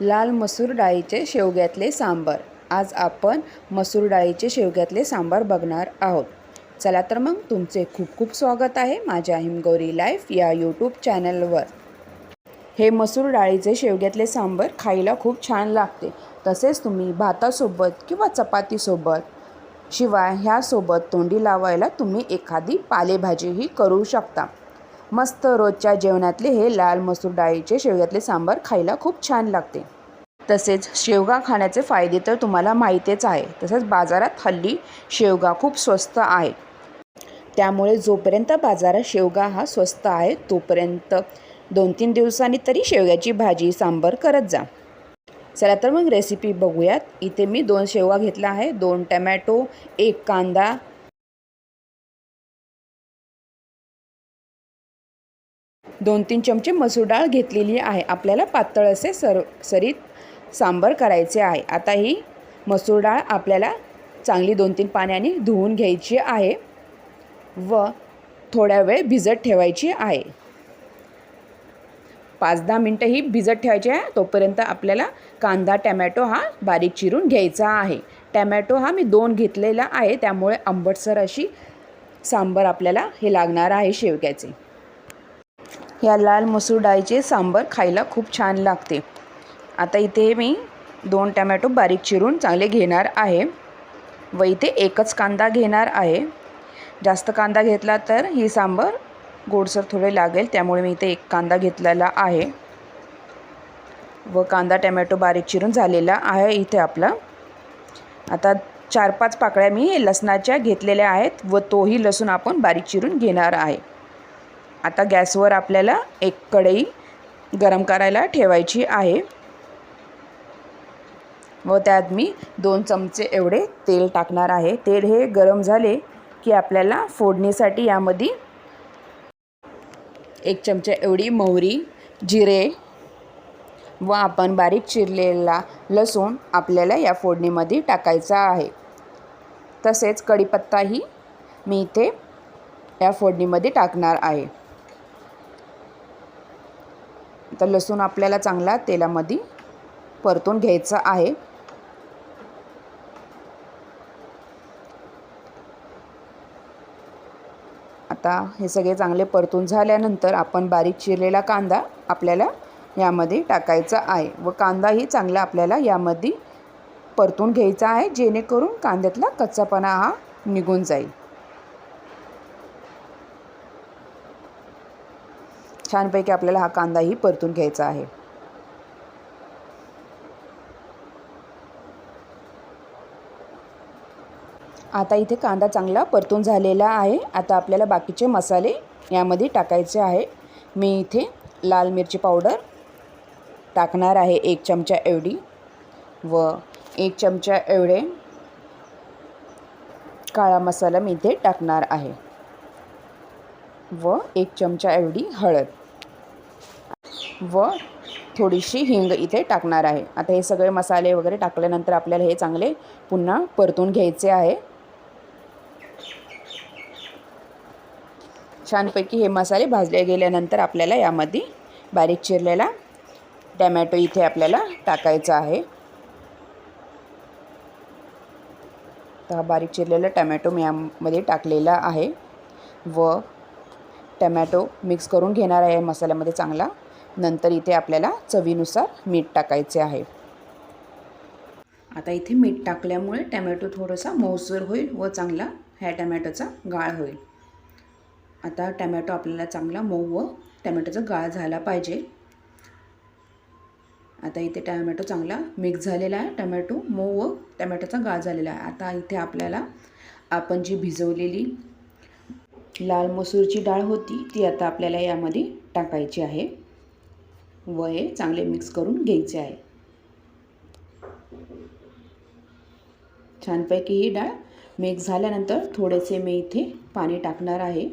लाल मसूर डाळीचे शेवग्यातले सांबार. आज आपण मसूर डाळीचे शेवग्यातले सांबार बघणार आहोत. चला तर मग तुमचे खूप खूप स्वागत आहे माझ्या हिमगौरी लाईफ या यूट्यूब चॅनलवर. हे मसूर डाळीचे शेवग्यातले सांबर खायला खूप छान लागते. तसेच तुम्ही भातासोबत किंवा चपातीसोबत शिवाय ह्यासोबत तोंडी लावायला तुम्ही एखादी पालेभाजीही करू शकता. मस्त रोजच्या जेवणातले हे लाल मसूर डाळीचे शेवग्यातले सांबार खायला खूप छान लागते. तसेच शेवगा खाण्याचे फायदे तर तुम्हाला माहितीच आहे. तसेच बाजारात हल्ली शेवगा खूप स्वस्त आहे. त्यामुळे जोपर्यंत बाजारात शेवगा हा स्वस्त आहे तोपर्यंत दोन तीन दिवसांनी तरी शेवग्याची भाजी सांबर करत जा. चला तर मग रेसिपी बघूयात. इथे मी दोन शेवगा घेतला आहे. दोन टमॅटो एक कांदा दोन तीन चमचे मसूर डाळ घेतलेली आहे. आपल्याला पातळ असे सर सरीत सांबर करायचे आहे. आता ही मसूर डाळ आपल्याला चांगली दोन तीन पाण्याने धुवून घ्यायची आहे व थोड्या वेळ भिजत ठेवायची आहे. पाच दहा मिनटं ही भिजत ठेवायची आहे. तोपर्यंत आपल्याला कांदा टॅमॅटो हा बारीक चिरून घ्यायचा आहे. टॅमॅटो हा मी दोन घेतलेला आहे. त्यामुळे आंबटसर अशी सांबर आपल्याला हे लागणार आहे शेवग्याचे. या लाल मसूर डाळीचे सांबर खायला खूप छान लागते. आता इथे मी दोन टमॅटो बारीक चिरून चांगले घेणार आहे. व इथे एकच कांदा घेणार आहे. जास्त कांदा घेतला तर ही सांबर गोडसर थोडे लागेल त्यामुळे मी इथे एक कांदा घेतलेला आहे. व कांदा टमॅटो बारीक चिरून झालेला आहे इथे आपला. आता चार पाच पाकळ्या मी लसणाच्या घेतलेल्या आहेत व तोही लसूण आपण बारीक चिरून घेणार आहे. आता गॅसवर आपल्याला एक कढई गरम करायला ठेवायची आहे. व त्यात मी दोन चमचे एवढे तेल टाकणार आहे. तेल हे गरम झाले की आपल्याला फोडणीसाठी यामध्ये एक चमचा एवढी मोहरी जिरे व आपण बारीक चिरलेला लसूण आपल्याला या फोडणीमध्ये टाकायचा आहे. तसेच कढीपत्ताही मी इथे या फोडणीमध्ये टाकणार आहे. तर लसूण आपल्याला चांगला तेलामध्ये परतून घ्यायचं आहे. आता हे सगळे चांगले परतून झाल्यानंतर आपण बारीक चिरलेला कांदा आपल्याला यामध्ये टाकायचा आहे व कांदाही चांगला आपल्याला यामध्ये परतून घ्यायचा आहे जेणेकरून कांद्यातला कच्चापणा हा निघून जाईल. छानपैकी आपल्याला हा कांदाही परतून घ्यायचा आहे. आता इथे कांदा चांगला परतून झालेला आहे. आता आपल्याला बाकीचे मसाले यामध्ये टाकायचे आहे. मी इथे लाल मिरची पावडर टाकणार आहे एक चमचा एवढी व एक चमचा एवढे काळा मसाला मी इथे टाकणार आहे. व एक चमचा एवढी हळद. व थोडीशी हिंग इथे टाकणार आहे. आता हे सगळे मसाले वगैरे टाकल्यानंतर आपल्याला हे चांगले पुन्हा परतून घ्यायचे आहे. छानपैकी हे मसाले भाजले गेल्यानंतर आपल्याला यामध्ये बारीक चिरलेला टॅमॅटो इथे आपल्याला टाकायचा आहे. तर हा बारीक चिरलेला टॅमॅटो मी यामध्ये टाकलेला आहे. व टमॅटो मिक्स करून घेणार आहे मसाल्यामध्ये चांगला. नंतर इथे आपल्याला चवीनुसार मीठ टाकायचे आहे. आता इथे मीठ टाकल्यामुळे टमॅटो थोडासा मऊसर होईल व चांगला ह्या टमॅटोचा गाळ होईल. आता टमॅटो आपल्याला चांगला मऊ व टमॅटोचा गाळ झाला पाहिजे. आता इथे टमॅटो चांगला मिक्स झालेला आहे. टमॅटो मऊ व टमॅटोचा गाळ झालेला आहे. आता इथे आपल्याला आपण जी भिजवलेली लाल मसूरची डाळ होती ती आता आपल्याला यामध्ये टाकायची आहे. व हे चांगले मिक्स करून घ्यायचे आहे. छानपैकी ही डाळ मिक्स झाल्यानंतर थोडेसे मी इथे पाणी टाकणार आहे.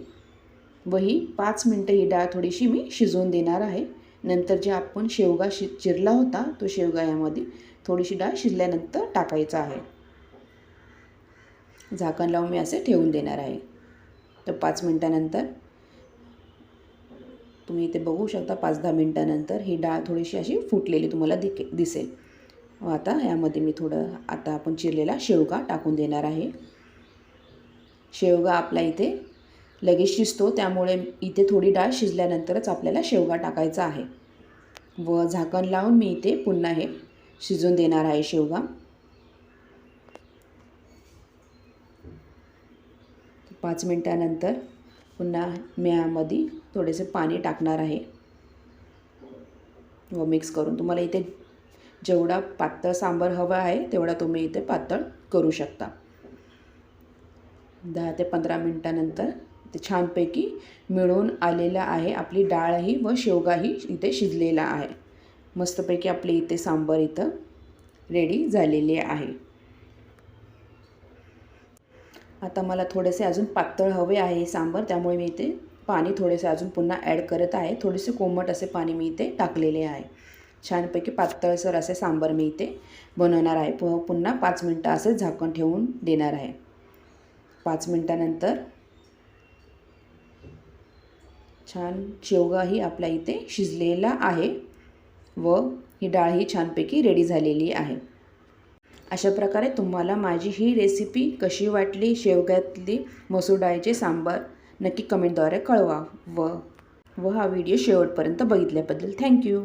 व ही पाच मिनटं ही डाळ थोडीशी मी शिजवून देणार आहे. नंतर जे आपण शेवगा शि चिरला होता तो शेवगा यामध्ये थोडीशी डाळ शिजल्यानंतर टाकायचा आहे. झाकण लावून मी असे ठेवून देणार आहे. तर पाच मिनटानंतर तुम्ही इथे बघू शकता पाच दहा मिनटानंतर ही डाळ थोडीशी अशी फुटलेली तुम्हाला दिके दिसेल. व आता यामध्ये मी थोडं आता आपण चिरलेला शेवगा टाकून देणार आहे. शेवगा आपला इथे लगेच शिजतो त्यामुळे इथे थोडी डाळ शिजल्यानंतरच आपल्याला शेवगा टाकायचा आहे. व झाकण लावून मी इथे पुन्हा हे शिजून देणार आहे शेवगा. पाच मिनटानंतर पुन्हा मी यामध्ये थोडेसे पाणी टाकणार आहे. व मिक्स करून तुम्हाला इथे जेवढा पातळ सांबार हवा आहे तेवढा तुम्ही इथे पातळ करू शकता. दहा ते पंधरा मिनटानंतर ते छानपैकी मिळून आलेलं आहे. आपली डाळही व शेवगाही इथे शिजलेला आहे. मस्तपैकी आपले इथे सांबार इथं रेडी झालेली आहे. आता मला थोडेसे अजून पातळ हवे आहे सांबर त्यामुळे मी इथे पाणी थोडेसे अजून पुन्हा ॲड करत आहे. थोडेसे कोमट असे पाणी मी इथे टाकलेले आहे. छानपैकी पातळसर असे सांबर मी इथे बनवणार आहे. पु पुन्हा पाच मिनटं असे झाकण ठेवून देणार आहे. पाच मिनटानंतर छान शेवगाही आपल्या इथे शिजलेला आहे व ही डाळ ही छानपैकी रेडी झालेली आहे. अशा प्रकारे तुम्हाला माझी ही रेसिपी कशी वाटली शेवग्यातली मसूर डाळीचे सांबार नक्की कमेंटद्वारे कळवा व व हा व्हिडिओ शेवटपर्यंत बघितल्याबद्दल थँक्यू